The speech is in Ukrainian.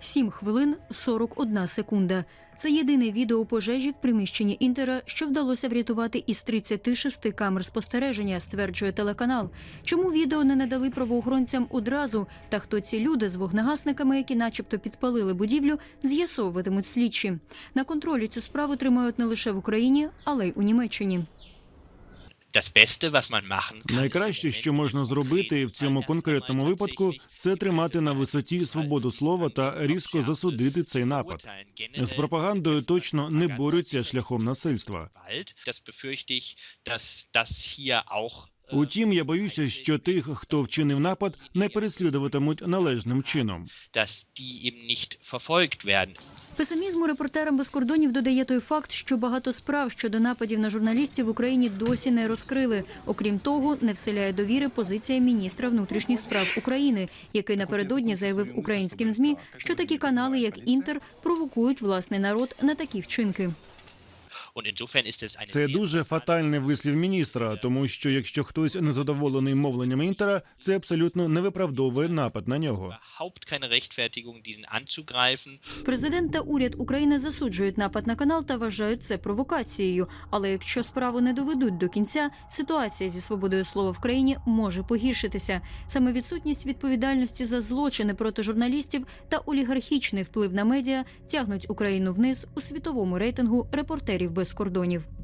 7 хвилин 41 секунда. Це єдине відео пожежі в приміщенні інтера, що вдалося врятувати із 36 камер спостереження, стверджує телеканал. Чому відео не надали правоохоронцям одразу? Та хто ці люди з вогнегасниками, які, начебто, підпалили будівлю, з'ясовуватимуть слідчі. На контролі цю справу тримають не лише в Україні, але й у Німеччині. Найкраще, що можна зробити в цьому конкретному випадку, це тримати на висоті свободу слова та різко засудити цей напад. З пропагандою точно не борються шляхом насильства. Утім, я боюся, що тих, хто вчинив напад, не переслідуватимуть належним чином. Песимізму репортерам без кордонів додає той факт, що багато справ щодо нападів на журналістів в Україні досі не розкрили. Окрім того, не вселяє довіри позиція міністра внутрішніх справ України, який напередодні заявив українським змі, що такі канали, як Інтер, провокують власний народ на такі вчинки. Це дуже фатальний вислів міністра, тому що якщо хтось незадоволений мовленням інтера, це абсолютно не виправдовує напад на нього. Президент та уряд України засуджують напад на канал та вважають це провокацією. Але якщо справу не доведуть до кінця, ситуація зі свободою слова в країні може погіршитися. Саме відсутність відповідальності за злочини проти журналістів та олігархічний вплив на медіа тягнуть Україну вниз у світовому рейтингу репортерів без кордонів.